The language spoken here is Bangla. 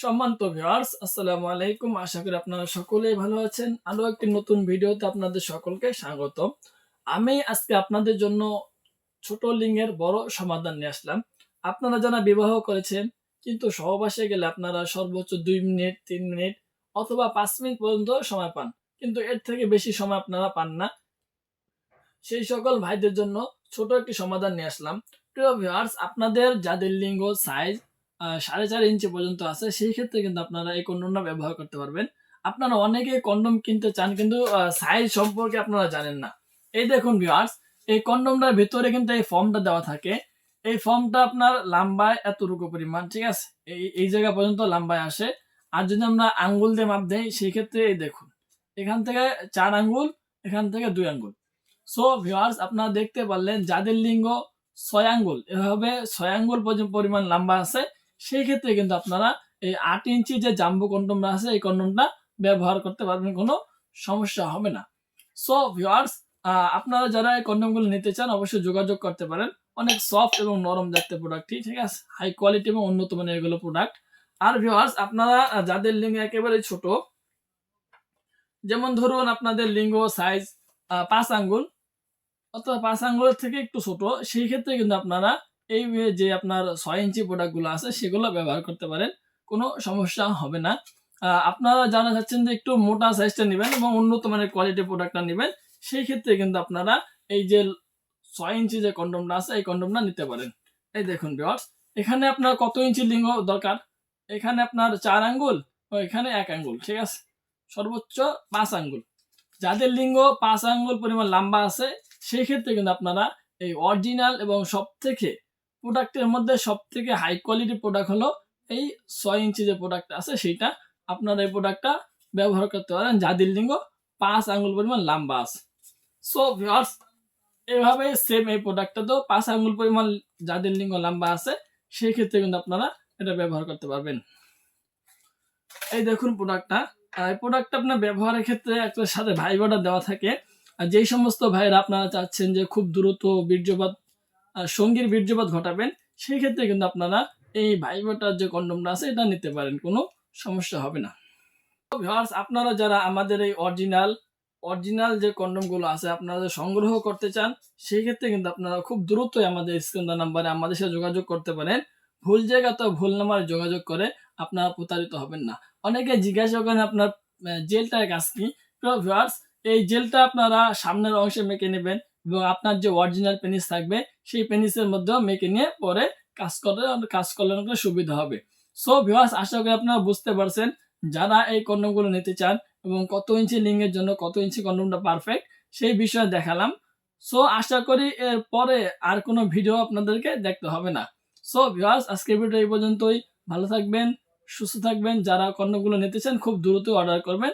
সম্মানিত ভিউয়ার্স আসসালামু আলাইকুম। আশা করি আপনারা সকলেই ভালো আছেন। আরও একটি নতুন ভিডিওতে আপনাদের সকলকে স্বাগত আমি আজকে আপনাদের জন্য ছোট লিঙ্গের বড় সমাধান নিয়ে আসলাম। আপনারা যারা বিবাহ করেছেন, কিন্তু সহবাসে গেলে আপনারা সর্বোচ্চ দুই মিনিট, তিন মিনিট অথবা পাঁচ মিনিট পর্যন্ত সময় পান। কিন্তু এর থেকে বেশি সময় আপনারা পান না। সেই সকল ভাইদের জন্য ছোট একটি সমাধান নিয়ে আসলাম। প্রিয় ভিউয়ার্স আপনাদের যাদের লিঙ্গ সাইজ সাড়ে চার ইঞ্চি পর্যন্ত আছে, সেই ক্ষেত্রে কিন্তু আপনারা এই কন্ডমটা ব্যবহার করতে পারবেন। আপনারা অনেকে কন্ডম কিনতে চান, কিন্তু সাইজ সম্পর্কে আপনারা জানেন না। এই দেখুন ভিউয়ার্স এই কন্ডমটার ভিতরে কিন্তু এই ফর্মটা দেওয়া থাকে। এই ফর্মটা আপনার লাম্বায় এতটুকু পরিমাণ, ঠিক আছে? এই এই জায়গা পর্যন্ত লাম্বায় আসে। আর যদি আমরা আঙ্গুল দিয়ে মাপ দেই, সেই ক্ষেত্রে এই দেখুন, এখান থেকে চার আঙ্গুল, এখান থেকে দুই আঙ্গুল। সো ভিউয়ার্স আপনারা দেখতে পারলেন যাদের লিঙ্গ ছয় আঙ্গুল, এভাবে ছয় আঙ্গুল পরিমাণ লম্বা আছে। সেই ক্ষেত্রে কিন্তু আপনারা এই আট ইঞ্চি যে জাম্বু কন্ডমটা আছে, এই কন্ডমটা ব্যবহার করতে পারবেন, কোনো সমস্যা হবে না। সো ভিউয়ার্স আপনারা যারা এই কন্ডমগুলো নিতে চান, অবশ্যই যোগাযোগ করতে পারেন। অনেক সফট এবং নরম দেখতে প্রোডাক্টটি ঠিক আছে? হাই কোয়ালিটি এবং উন্নত মানের এগুলো প্রোডাক্ট আর ভিউয়ার্স আপনারা যাদের লিঙ্গ একেবারে ছোট, যেমন ধরুন আপনাদের লিঙ্গ সাইজ পাঁচ আঙ্গুল, অথবা পাঁচ আঙ্গুলের থেকে একটু ছোট, সেই ক্ষেত্রে কিন্তু আপনারা এই যে আপনার ছয় ইঞ্চি প্রোডাক্টগুলো আছে, সেগুলো ব্যবহার করতে পারেন, কোনো সমস্যা হবে না। আপনারা যারা চাচ্ছেন যে একটু মোটা সাইজটা নেবেন এবং উন্নত মানের কোয়ালিটি প্রোডাক্টটা নেবেন, সেই ক্ষেত্রে কিন্তু আপনারা এই যে ছয় ইঞ্চি যে কন্ডমটা আছে, এই কন্ডমটা নিতে পারেন। এই দেখুন বিয়ার্স এখানে আপনার কত ইঞ্চি লিঙ্গ দরকার? এখানে আপনার চার আঙ্গুল ও এখানে এক আঙ্গুল, ঠিক আছে? সর্বোচ্চ পাঁচ আঙ্গুল। যাদের লিঙ্গ পাঁচ আঙ্গুল পরিমাণ লম্বা আছে, সেই ক্ষেত্রে কিন্তু আপনারা এই অরিজিনাল এবং সব থেকে প্রোডাক্টের মধ্যে সব থেকে হাই কোয়ালিটি প্রোডাক্ট হলো এই ছয় ইঞ্চি যে প্রোডাক্ট আছে সেইটা আপনারা এই প্রোডাক্টটা ব্যবহার করতে পারেন। যাদের লিঙ্গ, পাঁচ আঙ্গুল পরিমাণ লম্বা আছে। সো ভিউয়ার্স এভাবে সেম এই প্রোডাক্টটা তো পাঁচ আঙ্গুল পরিমাণ যাদের লিঙ্গ লম্বা আছে সেই ক্ষেত্রে কিন্তু আপনারা এটা ব্যবহার করতে পারবেন। এই দেখুন প্রোডাক্টটা এই প্রোডাক্টটা আপনার ব্যবহারের ক্ষেত্রে একটা সাথে ভাইবারটা দেওয়া থাকে। আর যেই সমস্ত ভাইয়েরা আপনারা চাচ্ছেন যে খুব দ্রুত বীর্যপাত সঙ্গীর বীর্যপাত ঘটাবেন সেই ক্ষেত্রে কিন্তু আপনারা এই ভাইবারটার যে কন্ডমটা আছে এটা নিতে পারেন কোনো সমস্যা হবে না। viewers, আপনারা যারা আমাদের এই অরিজিনাল অরিজিনাল যে কন্ডমগুলো আছে আপনারা যদি সংগ্রহ করতে চান সেই ক্ষেত্রে কিন্তু আপনারা খুব দ্রুতই আমাদের স্ক্রিন নাম্বারে আমাদের সাথে যোগাযোগ করতে পারেন। ভুল জায়গা তো ভুল নাম্বারে যোগাযোগ করে আপনারা প্রতারিত হবেন না। অনেকে জিজ্ঞাসা করেন আপনার জেলটার কাজ কি? তো ভিউয়ার্স এই জেলটা আপনারা সামনের অংশে মেখে নেবেন এবং আপনার যে অরিজিনাল পেনিস থাকবে, সেই পেনিসের মধ্যেও মেখে নিয়ে পরে কাজ করে কাজ করলে অনেকটা সুবিধা হবে। সো ভিউয়ার্স আশা করি আপনারা বুঝতে পারছেন, যারা এই কন্ডমগুলো নিতে চান এবং কত ইঞ্চি লিঙ্গের জন্য কত ইঞ্চি কন্ডমটা পারফেক্ট সেই বিষয়ে দেখালাম। সো আশা করি এর পরে আর কোনো ভিডিও আপনাদেরকে দেখতে হবে না। সো ভিউয়ার্স আজকের ভিডিও এই পর্যন্তই। ভালো থাকবেন, সুস্থ থাকবেন। যারা কন্ডমগুলো নিতে চান, খুব দ্রুত অর্ডার করবেন।